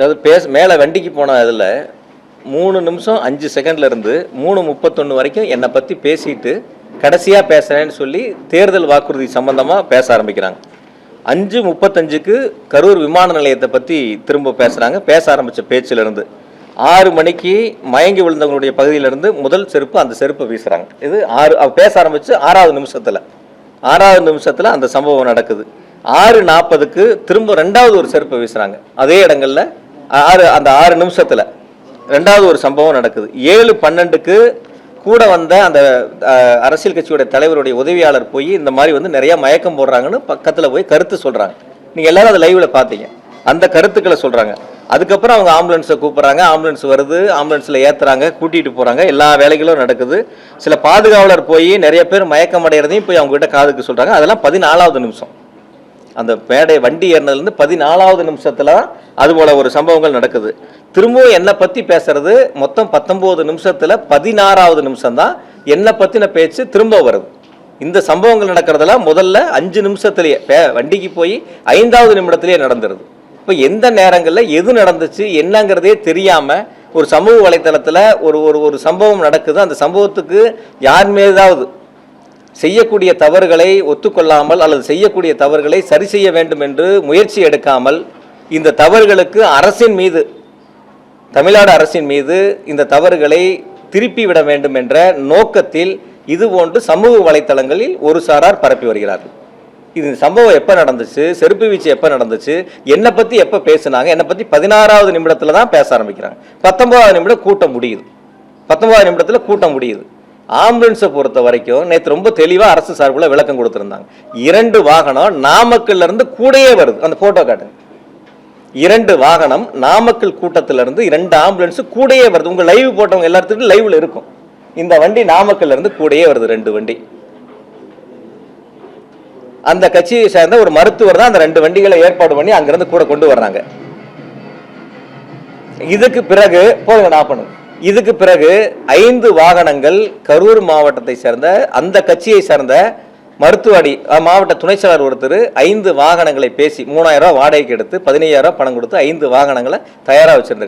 அதாவது பேச மேலே வண்டிக்கு போன அதில் மூணு நிமிஷம் அஞ்சு செகண்ட்ல இருந்து மூணு முப்பத்தொன்று வரைக்கும் என்னை பற்றி பேசிட்டு கடைசியாக பேசுகிறேன்னு சொல்லி தேர்தல் வாக்குறுதி சம்பந்தமாக பேச ஆரம்பிக்கிறாங்க. அஞ்சு முப்பத்தஞ்சுக்கு கரூர் விமான நிலையத்தை பற்றி திரும்ப பேசுகிறாங்க பேச ஆரம்பித்த பேச்சிலிருந்து ஆறு மணிக்கு மயங்கி விழுந்தவங்களுடைய பகுதியிலிருந்து முதல் செருப்பு அந்த செருப்பை வீசுகிறாங்க இது ஆறு பேச ஆரம்பித்து ஆறாவது நிமிஷத்தில். ஆறாவது நிமிஷத்தில் அந்த சம்பவம் நடக்குது. ஆறு நாற்பதுக்கு திரும்ப ரெண்டாவது ஒரு செருப்பை வீசுகிறாங்க அதே இடங்கள்ல ஆறு அந்த ஆறு நிமிஷத்தில் ரெண்டாவது ஒரு சம்பவம் நடக்குது. ஏழு பன்னெண்டுக்கு கூட வந்த அந்த அரசியல் கட்சியோட தலைவருடைய உதவியாளர் போய் இந்த மாதிரி வந்து நிறைய மயக்கம் போடுறாங்கன்னு பக்கத்தில் போய் கருத்து சொல்கிறாங்க நீங்கள் எல்லாரும் அதை லைவில் பார்த்தீங்க. அந்த கருத்துக்களை சொல்கிறாங்க அதுக்கப்புறம் அவங்க ஆம்புலன்ஸை கூப்பிட்றாங்க. ஆம்புலன்ஸ் வருது. ஆம்புலன்ஸில் ஏற்றுறாங்க கூட்டிகிட்டு போகிறாங்க எல்லா வேலைகளும் நடக்குது. சில பாதுகாவலர் போய் நிறைய பேர் மயக்கம் அடைகிறதையும் போய் அவங்ககிட்ட காதுக்கு சொல்கிறாங்க அதெல்லாம் பதினாலாவது நிமிஷம். அந்த மேடை வண்டி ஏறினதுலேருந்து பதினாலாவது நிமிஷத்தில் அது போல் ஒரு சம்பவங்கள் நடக்குது. திரும்பவும் என்னை பற்றி பேசுறது மொத்தம் பத்தொம்போது நிமிஷத்தில் பதினாறாவது நிமிஷம்தான். என்னை பற்றின பேச்சு திரும்ப வருது. இந்த சம்பவங்கள் நடக்கிறதெல்லாம் முதல்ல அஞ்சு நிமிஷத்துலேயே பே- வண்டிக்கு போய் ஐந்தாவது நிமிடத்துலேயே நடந்துருது. இப்போ எந்த நேரங்களில் எது நடந்துச்சு என்னங்கிறதே தெரியாமல் ஒரு சமூக வலைத்தளத்தில் ஒரு ஒரு ஒரு சம்பவம் நடக்குது. அந்த சம்பவத்துக்கு யார் மீதாவது செய்யக்கூடிய தவறுகளை ஒத்துக்கொள்ளாமல் அல்லது செய்யக்கூடிய தவறுகளை சரி செய்ய வேண்டும் என்று முயற்சி எடுக்காமல் இந்த தவறுகளுக்கு அரசின் மீது தமிழ்நாடு அரசின் மீது இந்த தவறுகளை திருப்பி விட வேண்டும் என்ற நோக்கத்தில் இது போன்று சமூக வலைத்தளங்களில் ஒரு சாரார் பரப்பி வருகிறார்கள். இது சம்பவம் எப்போ நடந்துச்சு செருப்பு வீச்சு எப்போ நடந்துச்சு என்னை பற்றி எப்போ பேசுனாங்க என்னை பற்றி பதினாறாவது நிமிடத்தில் தான் பேச ஆரம்பிக்கிறாங்க. பத்தொன்பதாவது நிமிடம் கூட்டம் முடியுது. பத்தொன்பதாவது நிமிடத்தில் கூட்டம் முடியுது. ஆம்புலன்ஸை பொறுத்த வரைக்கும் நேற்று ரொம்ப தெளிவாக அரசு சார்பில் விளக்கம் கொடுத்துருந்தாங்க. இரண்டு வாகனம் நாமக்கல்ல இருந்து கூடயே வருது. அந்த போட்டோ காட்டுங்க. இரண்டு வாகனம் நாமக்கல் கூட்டத்திலிருந்து இரண்டு ஆம்புலன்ஸ் கூடயே வருது. உங்கள் லைவ் போட்டவங்க எல்லாத்துக்கும் லைவில் இருக்கும். இந்த வண்டி நாமக்கல்ல இருந்து கூடயே வருது ரெண்டு வண்டி. அந்த கட்சியை சேர்ந்த ஒரு மருத்துவர் தான் அந்த ரெண்டு வண்டிகளை ஏற்பாடு பண்ணி அங்கிருந்து கூட கொண்டு வர்றாங்க. இதுக்கு பிறகு போதுங்க நான் பண்ணுங்க. இதுக்கு பிறகு ஐந்து வாகனங்கள் கரூர் மாவட்டத்தை சேர்ந்த அந்த கட்சியை சேர்ந்த மருத்துவடி மாவட்ட துணை செயலர் ஒருத்தர் ஐந்து வாகனங்களை பேசி மூணாயிரம் ரூபாய் வாடகைக்கு எடுத்து பதினையாயிரம் ரூபாய் பணம் கொடுத்து ஐந்து வாகனங்களை தயாராக வச்சிருந்திருக்காங்க.